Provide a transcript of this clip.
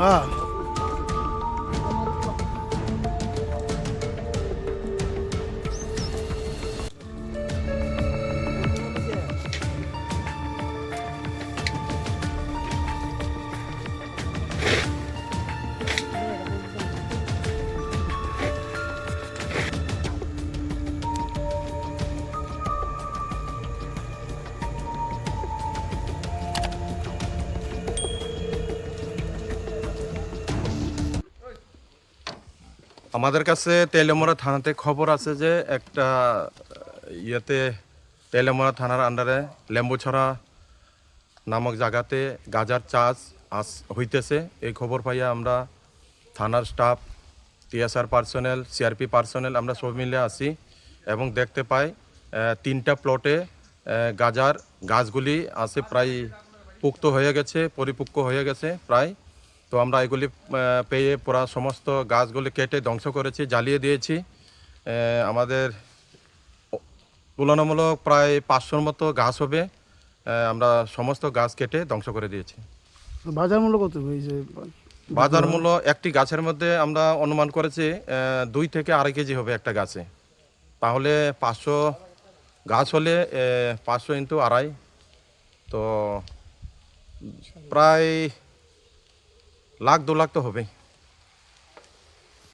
হ্যাঁ আমাদের কাছে তেলেমরা থানাতে খবর আছে যে একটা ইয়েতে তেলেমরা থানার আন্ডারে লেম্বুছড়া নামক জায়গাতে গাজার চাষ আস, হইতেছে। এই খবর পাইয়া আমরা থানার staff TSR personnel CRP personnel আমরা সব মিলে আসি এবং দেখতে পাই তিনটা প্লটে গাজার গাছগুলি আছে প্রায় পুক্ত হয়ে গেছে পরিপক্ক হয়ে গেছে প্রায়। তো আমরা এগুলি পেয়ে পুরা সমস্ত গাছগুলি কেটে ধ্বংস করেছি জ্বালিয়ে দিয়েছি। আমাদের তুলনামূলক প্রায় পাঁচশোর মতো গাছ হবে। আমরা সমস্ত গাছ কেটে ধ্বংস করে দিয়েছি। বাজার মূল্য কত হয়েছে বাজার মূল্য একটি গাছের মধ্যে আমরা অনুমান করেছি দুই থেকে আড়াই কেজি হবে একটা গাছে। তাহলে পাঁচশো গাছ হলে পাঁচশো ইন্টু আড়াই। তো প্রায় লাখ দু লাখ তো হবে